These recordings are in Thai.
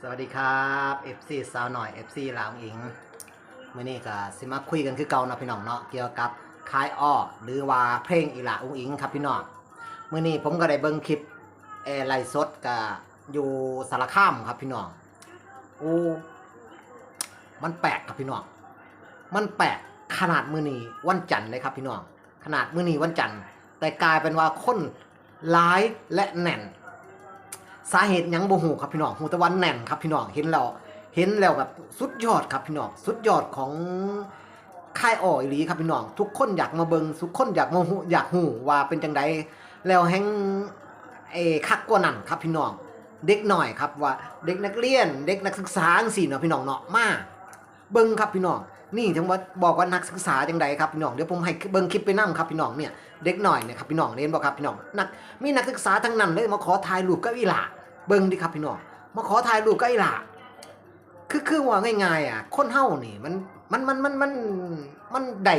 สวัสดีครับ FC สาวหน่อย FC ลาวอิงมื่อนี้ก็สิมาคุยกันคือเก่านะพี่น้องเนาะเกี่ยวกับคายอ้อหรือว่าเพลงอีหลาอุ้งอิงครับพี่น้องมื่อนี้ผมก็ได้เบิ่งคลิปเออไลฟ์สดกับอยู่สารคามครับพี่น้องโอ้มันแปลกครับพี่น้องมันแปลกขนาดมื้อนี้วันจันทร์เลยครับพี่น้องขนาดมื้อนี้วันจันทร์แต่กลายเป็นว่าคนร้ายและแน่น สาเหตุยังบ่หูครับพี่น้องหูตะวันแน่นครับพี่น้องเห็นแล้วเห็นแล้วแบบสุดยอดครับพี่น้องสุดยอดของค่ายอ่อยหลีครับพี่น้องทุกคนอยากมาเบิงทุกคนอยากมาหูอยากหูว่าเป็นจังไดแล้วแฮงเอคักกว่านั่นครับพี่น้องเด็กหน่อยครับว่าเด็กนักเรียน เด็กนักศึกษาสี่เนาะพี่น้องเนาะมาก เบิ่งครับพี่น้องนี่ถึงว่าบอกว่านักศึกษาจังใดครับพี่น้องเดี๋ยวผมให้เบิ่งคลิปไปนํครับพี่น้องเนี่ยเด็กหน่อยเนี่ยครับพี่น้องเรียนบ่ครับพี่น้องนักมีนักศึกษาทั้งนั้นเลยมาขอถ่ายรูปกับอีหล่าเบิ่งดิครับพี่น้องมาขอถ่ายรูปกับอ้หล่าคือคือว่าง่ายๆอะคนเฮานี่มันมันมันมันมันมันได้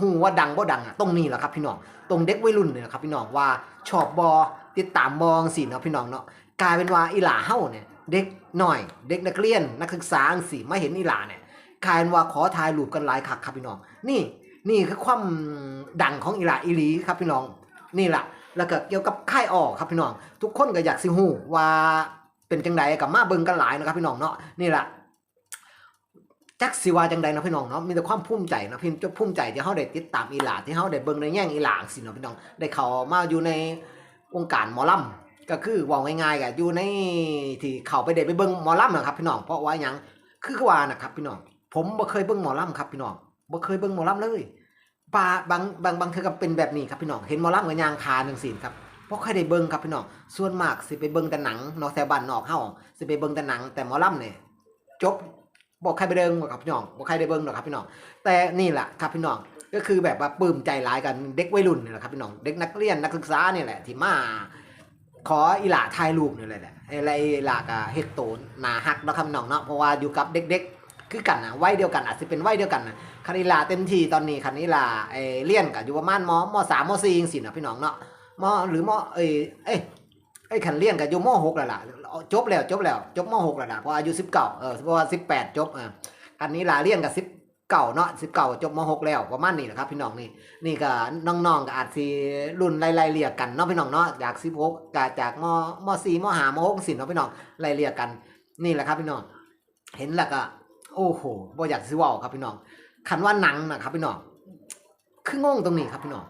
หูว่าดังบ่ดังอะตรงนี้แหละครับพี่น้องตรงเด็กวัยรุ่นเนี่ยครับพี่น้องว่าชอบบอติดตามบองสิเนาะพี่น้องเนาะกลายเป็นว่าอีหล่าเฮาเนี่ยเด็ก หน่อย เด็กนักเรียนนักศึกษาสิมาเห็นอีหลาเนี่ยกลายนว่าขอถ่ายรูปกันหลายคักครับพี่น้อง นี่นี่คือความดังของอีหลาอีหลีครับพี่น้องนี่แหละแล้วก็เกี่ยวกับค่ายออกครับพี่น้อง ทุกคนก็อยากสิฮู้ว่าเป็นจังใดกับมาเบิงกันหลายนะครับพี่น้องเนาะนี่แหละจักสิว่าจังใดนะพี่น้องเนาะมีแต่ความภูมิใจนะพี่จะภูมิใจที่เฮาได้ติดตามอีหลาที่เฮาได้เบิ่งในแย่งอีหลาสิเนาะพี่น้องได้เขามาอยู่ในวงการหมอลำ ก็คือว่าง่ายๆก็อยู่ในที่เขาไปได้ไปเบิ่งหมอลำนะครับพี่น้องเพราะว่ายังคือคือว่านะครับพี่น้องผมบ่เคยเบิ่งหมอลำครับพี่น้องบ่เคยเบิ่งหมอลำเลยบาบางบางบางเทื่อก็เป็นแบบนี้ครับพี่น้องเห็นหมอลำกับยางคาจังซี่ครับบ่ค่อยได้เบิ่งครับพี่น้องส่วนมากสิไปเบิ่งแต่หนังนาะแถวบ้านนอกเฮาสิไปเบิ่งแต่หนังแต่หมอลำเนี่ยจบบ่ใครไปเบิ่งหรอกครับพี่น้องบ่ใครได้เบิ่งหรอกครับพี่น้องแต่นี่แหละครับพี่น้องก็คือแบบว่าปลื้มใจหลายกันเด็กวัยรุ่นนี่แหละครับพี่น้องเด็กนักเรียนนักศึกษานี่แหละที่มา ขออีหล่าถ่ายรูปนี่เลยแหละอะไรอีหล่าก็เฮ็ดโตหนาฮักเนาะครับพี่น้องเนาะเพราะว่าอยู่กับเด็กๆ คือกันนะวัยเดียวกันอาจสิเป็นวัยเดียวกันนะคันอีหล่าเต็มทีตอนนี้คันอีหล่าเอเรียนก็อยู่ประมาณมมสามมสี่จังซี่เนะพี่น้องเนาะมหรือมเอ้ยเอ้ยเอ้ยขันเลี้ยงกับอยู่มหกแล้วล่ะจบแล้วจบแล้วจบมหกแล้วล่ะเพราะอายุสิบเก้าเออเพราะว่าสิบแปดจบอ่าอันนี้ลาเลี้ยงกับสิบ เก่าเนาะสิบเก่าจบมหกแล้วประมาณนี้แหละครับ พี่น้องนี่นี่ก็น้องๆก็อาจสิรุ่นไล่ๆเรียกกันเนาะพี่น้องเนาะจากสิบหกจากจากมมสี่มหามหกสิเนาะพี่น้องไล่เรียกกัน นี่แหละครับพี่น้องเห็นแล้วก็โอ้โหบ่อยากสิเว้าครับพี่น้องคันว่าหนังนะครับพี่น้องคืองงตรงนี้ครับพี่น้อง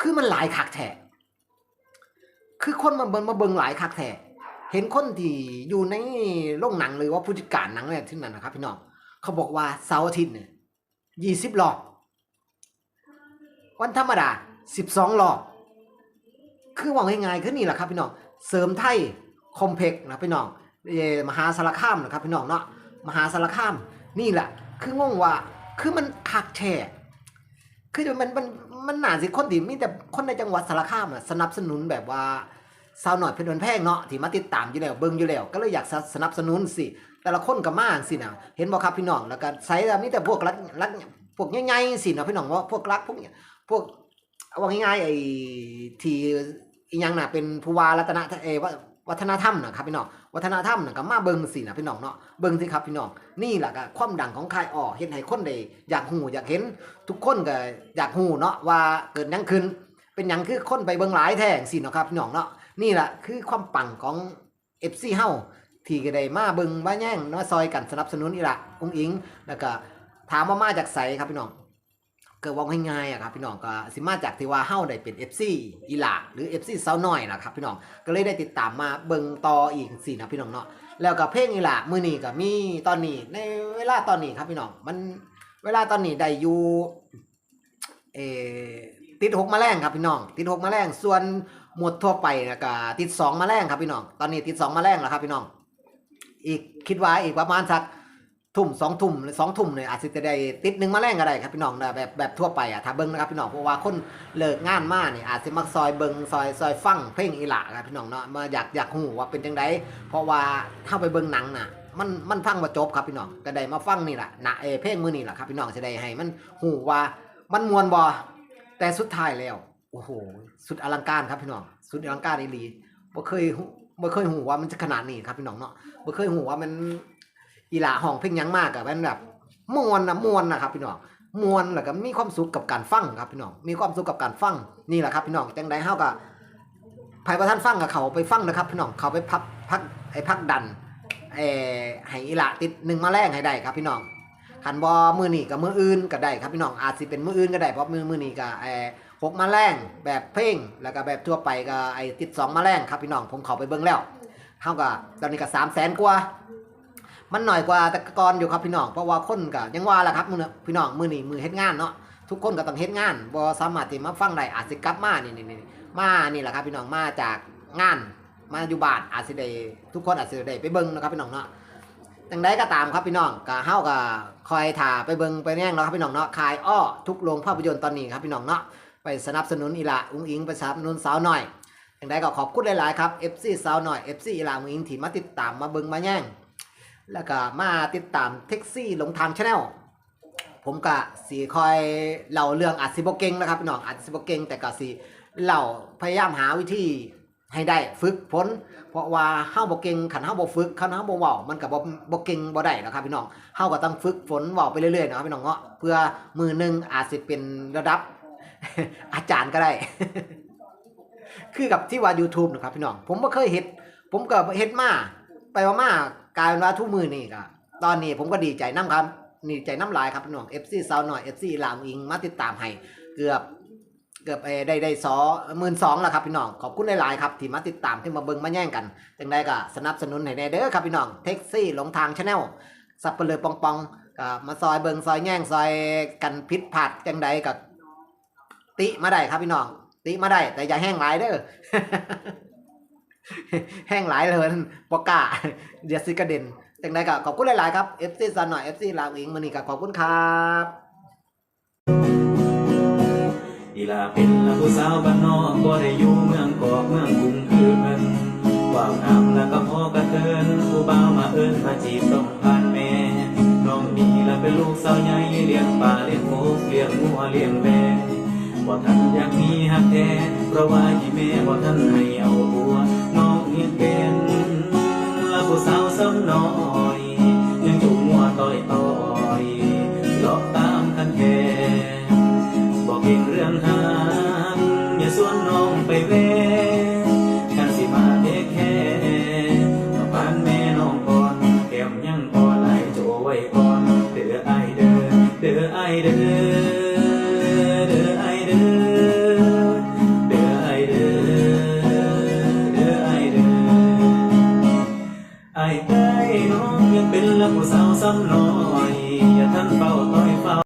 คือมันหลายคักแท้คือคนมาเบิ่งมาเบิ่งหลายคักแท้เห็นคนที่อยู่ในโรงหนังหรือว่าผู้จัดการหนังเนี่ยที่นั่นนะครับ พี่น้องเขาบอกว่าเสาร์อาทิตย์เนี่ย ยี่สิบรอบวันธรรมดาสิบสองรอบคือว่าง่ายๆคือนี่แหละครับพี่น้อง เสริมไทยคอมเพล็กนะพี่น้องมหาสารคามนะครับพี่น้องเนาะ มหาสารคาม นี่แหละ คืองงว่า คือมันคักแท้คือมันมันมันหนาสิคนที่มีแต่คนในจังหวัดสารคามอะสนับสนุนแบบว่าสาวหน่อยเพชรวันแพงเนาะที่มาติดตามอยู่แล้วเบิ่งอยู่แล้วก็เลยอยากสนับสนุนสิ แต่ละคนก็มาสินะเห็นบ่ครับพี่น้องแล้วก็ใส่แล้วมีแต่พวกรักรักพวกใหญ่ๆสินะพี่น้องว่าพวกรักพวกเนี้ยพวกว่าง่ายๆไอ้ที่อีหยังน่ะเป็นผู้ว่ารัตนเอว่าวัฒนธรรมนะครับพี่น้องวัฒนธรรมนะก็มาเบิงสินะพี่น้องเนาะเบิงสิครับพี่น้องนี่แหละก็ความดังของค่ายอ้อเฮ็ดให้คนได้อยากฮู้อยากเห็น ทุกคนก็อยากฮู้เนาะว่าเกิดยังขึ้น เป็นยังคือคนไปเบิงหลายแท้จังซี่เนะครับพี่น้องเนาะนี่แหละคือความปังของ FC เฮา ที่ก็ได้มาเบิ่งมาแย่งเนาะซอยกันสนับสนุนอีหละอุ้งอิง แล้วก็ถามว่ามาจากไสครับพี่น้องเกิดว่าง่ายๆอะครับพี่น้องก็สิมาจากที่ว่าเฮาได้เป็น FC อีหละหรือ FC สาวน้อยล่ะครับพี่น้องก็เลยได้ติดตามมาเบิ่งต่ออีกสินะพี่น้องเนาะแล้วก็เพลงอีหละมือนี้ก็มีตอนนี้ในเวลาตอนนี้ครับพี่น้องมันเวลาตอนนี้ได้อยู่เอติดหกมาแรงครับพี่น้อง ติดหกมาแรงส่วนหมดทั่วไปนะก็ติดสองมาแรงครับพี่น้องตอนนี้ติดสองมาแรงแล้วครับพี่น้อง อีกคิดว่าอีกประมาณสักทุ่มสองทุ่มหรือสองทุ่มเนี่ยอาจจะได้ติดหนึ่งมาแรงก็ได้ครับพี่น้องนะแบบแบบทั่วไปอะถ้าเบิ้งนะครับพี่น้องเพราะว่าคนเลิกงานมาเนี่ยอาจจะมักซอยเบิ้งซอยซอยฟังเพลงอีหละครับพี่น้องเนาะมาอยากอยากหูว่าเป็นจังไดเพราะว่าถ้าไปเบิ้งหนังน่ะมันมันฟังว่าจบครับพี่น้องก็ได้มาฟังนี่แหละนะเอเพลงมือนี่แหละครับพี่น้องจะได้ให้มันหูว่ามันมวนบ่แต่สุดท้ายแล้วโอ้โหสุดอลังการครับพี่น้องสุดอลังการอีหลีบ่เคย บ่เคยหูว่ามันจะขนาดนี้ครับพี่น้องเนาะบ่เคยหูว่ามันอีหลาห้องเพลงยังมากอะมันแบบมวนนะมวนนะครับพี่น้องมวนแล้วก็มีความสุขกับการฟังครับพี่น้องมีความสุขกับการฟังนี่แหละครับพี่น้องจังใดเฮาก็ไผประท่านฟังกับเขาไปฟังนะครับพี่น้องเขาไปพักพักไอ้พักดันเอ่อให้อีหลาติดหนึ่งมาแรงให้ได้ครับพี่น้องคันบ่มือนี้กับมืออื่นก็ได้ครับพี่น้องอาจสิเป็นมืออื่นก็ได้เพราะมือมือนี้ก็เอ่อ หกมาแรงแบบเพลงแล้วก็แบบทั่วไปก็ไอ้ติดสองมาแรงครับพี่น้องผมเข้าไปเบิ่งแล้วเท่ากับตอนนี้ก็สามแสนกว่า มันหน่อยกว่าแต่ก่อนอยู่ครับพี่น้องเพราะว่าคนก็ยังว่าแหละครับมือพี่น้องมือนี้มือเฮ็ดงานเนาะทุกคนก็ต้องเฮ็ดงานบ่สามารถที่มาฟังได้อาจสิกลับมานี่นี่นี่มานี่แหละครับพี่น้องมาจากงานมาอยู่บ้านอาจสิได้ทุกคนอาจสิได้ไปเบิ่งนะครับพี่น้องเนาะจังใดก็ตามครับพี่น้องก็เฮาก็คอยถ่าไปเบิ่งไปแย่งเนาะครับพี่น้องเนาะคายอ้อทุกโรงภาพยนตร์ตอนนี้ครับพี่น้องเนาะ ไปสนับสนุนอีหละอุ้งอิงไปสนับสนุนสาวหน่อยอย่างไรก็ขอบคุณหลายๆครับ FC สาวหน่อย FC อีหละอุ้งอิงที่มาติดตามมาเบิงมาแย่งแล้วก็มาติดตามแท็กซี่หลงทางชาแนลผมก็สีคอยเล่าเรื่องอาจสิบเก่งนะครับพี่น้องอาจสิบเก่งแต่ก็สีเล่าพยายามหาวิธีให้ได้ฝึกฝนเพราะว่าเฮาบ่เก่งขันเฮาบ่ฝึกขันเฮาบ่เว้ามันก็บ่บ่เก่งบ่ได้นะครับพี่น้องเฮาก็ต้องฝึกฝนเว้าไปเรื่อยๆนะครับพี่น้องเนาะเพื่อมือหนึงอาจสิเป็นระดับ อาจารย์ก็ได้ คือกับที่ว่า YouTube นะครับพี่น้อง ผมก็เคยเฮ็ดผมก็เฮ็ดมา ไปมามากลายเป็นว่าทุกมือนี่ก็ตอนนี้ผมก็ดีใจน้ำครับดีใจน้ำลายครับพี่น้อง FC สาวหน่อย FC ลามอิงมาติดตามให้เกือบเกือบเอได้ได้สอหมื่นสองแล้วครับพี่น้อง ขอบคุณหลายๆครับที่มาติดตามที่มาเบิ่งมาแย่งกันจังได้ก็สนับสนุนให้แน่เด้อครับพี่น้องแท็กซี่หลงทางชาแนลสับเปลือปองปองก็มาซอยเบิ่งซอยแย่งซอยกันพิษผัดจังใดกับ ติมาได้ครับพี่น้องติมาได้ แต่อย่าแห้งหลายเด้อแห้งหลายเลยปกล้าเดี๋ยวสิกระเด็นจังไดก็ขอบคุณหลาย ๆ ครับ FC ซันหน่อย FC ลาวอิงมื้อนี้ก็ขอบคุณครับอีลาเป็นละผู้สาวบ้านนอกบ่ได้อยู่เมืองกอกเมืองกรุงคือเพิ่นว่าวงามแล้วก็พอกระเทินผู้บ่าวมาเอิ้นมาจีบต้องผ่านแม่น้องมีละเป็นลูกสาวใหญ่เลี้ยงปลาเลี้ยงหมูเลี้ยงงัวเลี้ยงแม่ บ่ทันอยากมีฮักแท้เพราะว่าอีแม่บ่ทันให้เอาหัวน้องยังเป็นละผู้สาวซ้ำน้อยยังจุ่มัวต่อยต่อยหลอกตามคันแก่บอกเก่งเรื่องหางอย่าสวนน้องไปเวกันสิมาเทคแค่มาบ้านแม่น้องก่อนแก้มยังพอไหลโจไว้ก่อนเด้อไอเด้อเด้อไอเด้อ